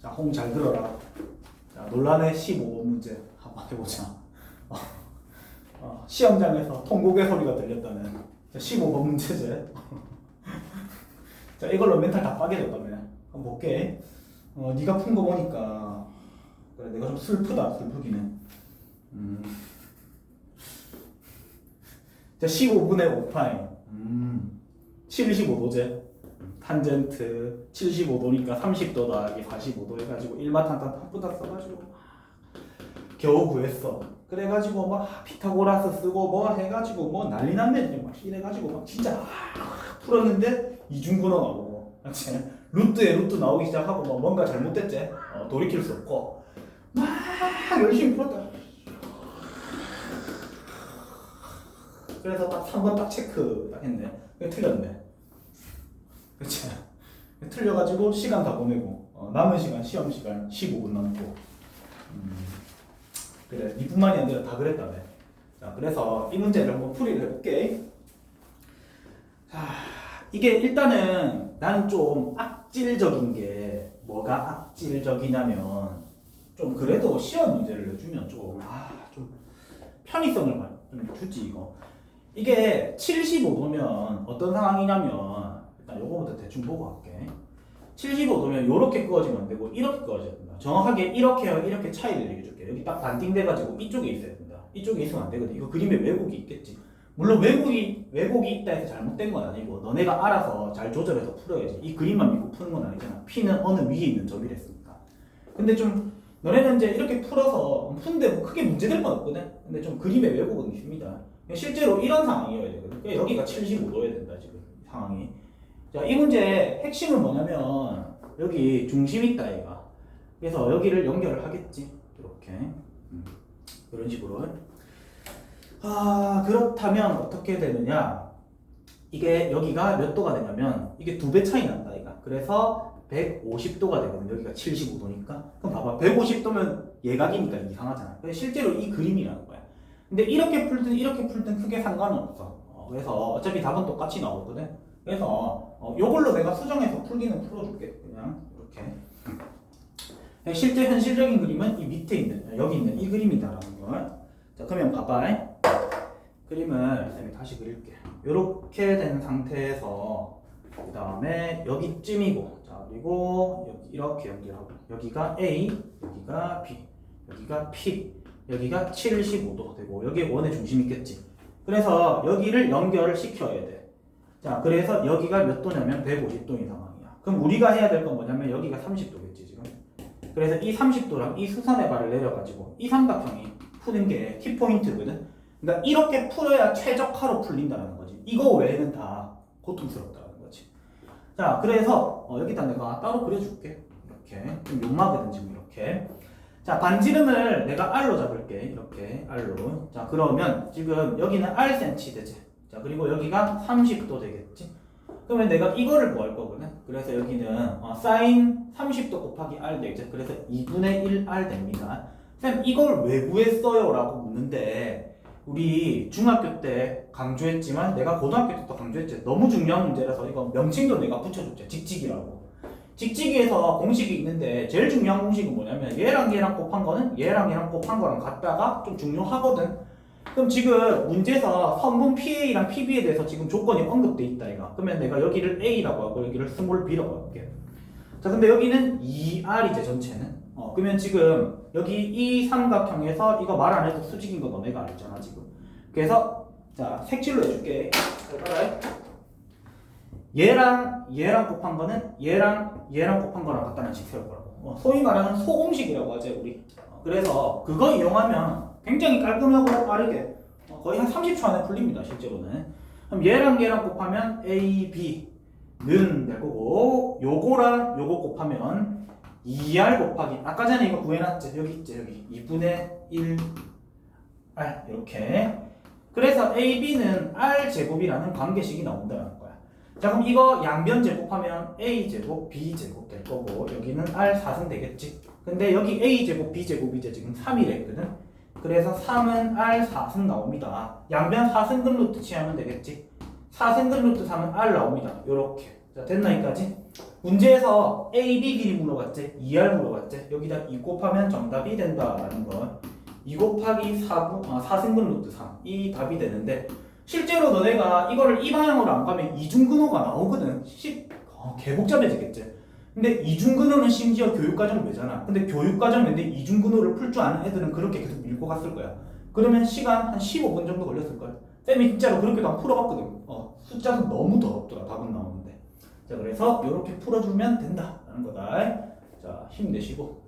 자, 홍 잘 들어라. 자, 논란의 15번 문제 한번 해보자. 어, 어, 시험장에서 통곡의 소리가 들렸다는 자, 15번 문제제. 자, 이걸로 멘탈 다 빠개졌다며. 한번 볼게. 어, 네가 푼 거 보니까 그래, 내가 좀 슬프다, 슬프기는. 음. 자, 15분의 5파임. 음. 75도제. 탄젠트 75도니까 30도 더하기 45도 해가지고 일마탄탄 탐부다 써가지고 겨우 구했어. 그래가지고 막 피타고라스 쓰고 뭐 해가지고 뭐 난리 났네 막 이래가지고 막 진짜 막 풀었는데 이중근어 나오고? 루트에 루트 나오기 시작하고 뭐 뭔가 잘못됐지? 어, 돌이킬 수 없고 막 열심히 풀었다. 그래서 딱 3번 딱 체크 딱 했네. 틀렸네. 그치? 틀려가지고 시간 다 보내고 어, 남은 시간 시험 시간 15분 남고. 음, 그래 니뿐만이 아니라 다 그랬다며. 자 그래서 이 문제를 한번 풀이를 해볼게. 자 이게 일단은 나는 좀 악질적인 게 뭐가 악질적이냐면 좀 그래도 시험 문제를 내주면 좀 아 좀 편의성을 만- 좀 주지 이거. 이게 75도면 어떤 상황이냐면 일단 요거부터 대충 보고 할게. 75도면 요렇게 그어지면 안 되고 이렇게 그어져야 된다. 정확하게 이렇게요 이렇게 차이를 얘기해 줄게. 여기 딱 반띵돼가지고 이쪽에 있어야 된다. 이쪽에 있으면 안 되거든. 이거 그림에 왜곡이 있겠지? 물론 왜곡이 왜곡이 있다 해서 잘못된 건 아니고 너네가 알아서 잘 조절해서 풀어야지. 이 그림만 믿고 푸는 건 아니잖아. P는 어느 위에 있는 점이랬으니까. 근데 좀 너네는 이제 이렇게 풀어서 푸는데 뭐 크게 문제될 건 없거든? 근데 좀 그림에 왜곡은 있습니다. 실제로 이런 상황이어야 되거든. 그러니까 여기가 75도여야 된다 지금 상황이 자, 이 문제 핵심은 뭐냐면 여기 중심 있다 얘가. 그래서 여기를 연결을 하겠지. 이렇게 음, 이런 식으로. 아 그렇다면 어떻게 되느냐? 이게 여기가 몇 도가 되냐면 이게 두 배 차이 난다 얘가. 그래서 150도가 되거든. 여기가 75도니까. 그럼 봐봐. 150도면 예각이니까 이상하잖아. 실제로 이 그림이라는 거야. 근데 이렇게 풀든 이렇게 풀든 크게 상관은 없어. 어, 그래서 어차피 답은 똑같이 나오거든. 그래서 어, 요걸로 내가 수정해서 풀기는 풀어줄게 그냥 이렇게 그냥 실제 현실적인 그림은 이 밑에 있는 여기 있는 이 그림이다라는 걸. 자 그러면 봐봐. 그림을 쌤이 다시 그릴게. 이렇게 된 상태에서 그 다음에 여기쯤이고 자 그리고 여기 이렇게 연결하고 여기가 A, 여기가 B, 여기가 P, 여기가 75도 되고 여기에 원의 중심 있겠지. 그래서 여기를 연결을 시켜야 돼. 자, 그래서 여기가 몇 도냐면 150도인 상황이야. 그럼 우리가 해야 될 건 뭐냐면 여기가 30도겠지, 지금. 그래서 이 30도랑 이 수선의 발을 내려가지고 이 삼각형이 푸는 게 키포인트거든. 그러니까 이렇게 풀어야 최적화로 풀린다는 거지. 이거 외에는 다 고통스럽다는 거지. 자, 그래서 어, 여기다 내가 따로 그려줄게. 이렇게. 좀 욕마거든, 지금 이렇게. 자, 반지름을 내가 R로 잡을게. 이렇게 R로. 자, 그러면 지금 여기는 Rcm 되지. 자 그리고 여기가 30도 되겠지? 그러면 내가 이거를 구할 거거든? 그래서 여기는 어, 사인 30도 곱하기 r 되겠죠 그래서 2분의 1r 됩니다. 쌤 이걸 왜 구했어요? 라고 묻는데 우리 중학교 때 강조했지만 내가 고등학교 때도 강조했지. 너무 중요한 문제라서 이거 명칭도 내가 붙여줬죠 직직이라고. 직직에서 공식이 있는데 제일 중요한 공식은 뭐냐면 얘랑 얘랑 곱한 거는 얘랑 얘랑 곱한 거랑 같다가 좀 중요하거든 그럼 지금 문제에서 성분 PA랑 PB에 대해서 지금 조건이 언급돼 있다 이가 그러면 내가 여기를 A라고 하고 여기를 스몰 B라고 할게. 자 근데 여기는 2R이제 전체는. 어 그러면 지금 여기 이 삼각형에서 이거 말 안 해도 수직인 거 너네가 알잖아 지금. 그래서 자 색칠로 해줄게. 잘 따라해 얘랑 얘랑 곱한 거는 얘랑 얘랑 곱한 거랑 같다는 식 세울 거라고. 어, 소위 말하는 소공식이라고 하죠 우리. 어, 그래서 그거 이용하면 굉장히 깔끔하고 빠르게 어, 거의 한 30초 안에 풀립니다 실제로는. 그럼 얘랑 얘랑 곱하면 A, B는 될 거고 요거랑 요거 곱하면 2R 곱하기 아까 전에 이거 구해놨지? 여기 있지 여기. 2분의 1 R 이렇게. 그래서 A, B는 R 제곱이라는 관계식이 나온다는 거야. 자 그럼 이거 양변 제곱하면 A 제곱, B 제곱 될 거고 여기는 R 4승 되겠지? 근데 여기 A 제곱, B 제곱이 이제 지금 3이라 했거든 그래서 3은 R 4승 나옵니다. 양변 4승근 루트 취하면 되겠지. 4승근 루트 3은 R 나옵니다. 요렇게. 자, 됐나 여기까지? 문제에서 A, B 길이 물어봤지? 2R 물어봤지? 여기다 2 곱하면 정답이 된다라는 거. 2 곱하기 4분, 아, 4승분 루트 3. 이 답이 되는데 실제로 너네가 이거를 이 방향으로 안 가면 이중근호가 나오거든. 시, 어, 개복잡해지겠지. 근데 이중근호는 심지어 교육과정 외잖아. 근데 교육과정인데 이중근호를 풀 줄 아는 애들은 그렇게 계속 밀고 갔을 거야. 그러면 시간 한 15분 정도 걸렸을 거야. 쌤이 진짜로 그렇게 다 풀어봤거든. 어, 숫자도 너무 더럽더라. 답은 나오는데. 자, 그래서 이렇게 풀어주면 된다라는 거다. 자, 힘내시고.